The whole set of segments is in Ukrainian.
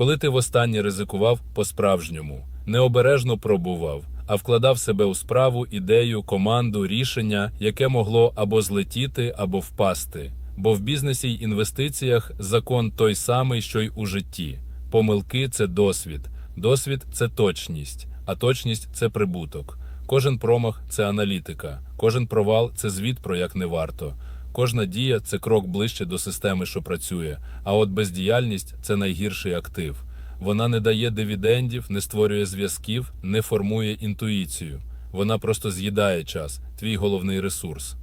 Коли ти востаннє ризикував по-справжньому, необережно пробував, а вкладав себе у справу, ідею, команду, рішення, яке могло або злетіти, або впасти. Бо в бізнесі й інвестиціях закон той самий, що й у житті. Помилки це досвід, досвід це точність, а точність це прибуток. Кожен промах це аналітика, кожен провал це звіт про як не варто. Кожна дія це крок ближче до системи, що працює. А от бездіяльність це найгірший актив. Вона не дає дивідендів, не створює зв'язків, не формує інтуїцію. Вона просто з'їдає час, твій головний ресурс.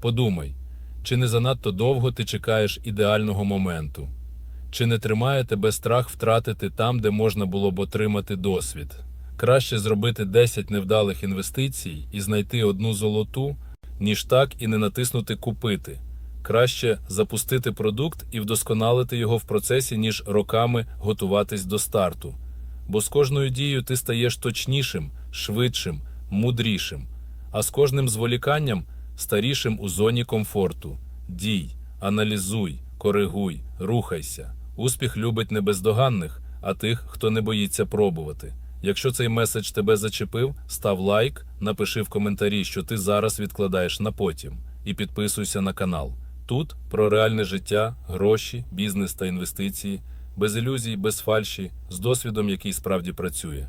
Подумай, чи не занадто довго ти чекаєш ідеального моменту? Чи не тримає тебе страх втратити там, де можна було б отримати досвід? Краще зробити 10 невдалих інвестицій і знайти одну золоту, ніж так і не натиснути купити. Краще запустити продукт і вдосконалити його в процесі, ніж роками готуватись до старту. Бо з кожною дією ти стаєш точнішим, швидшим, мудрішим, а з кожним зволіканням старішим у зоні комфорту. Дій, аналізуй, коригуй, рухайся. Успіх любить не бездоганних, а тих, хто не боїться пробувати. Якщо цей меседж тебе зачепив, став лайк, напиши в коментарі, що ти зараз відкладаєш на потім, і підписуйся на канал. Тут про реальне життя, гроші, бізнес та інвестиції, без ілюзій, без фальші, з досвідом, який справді працює.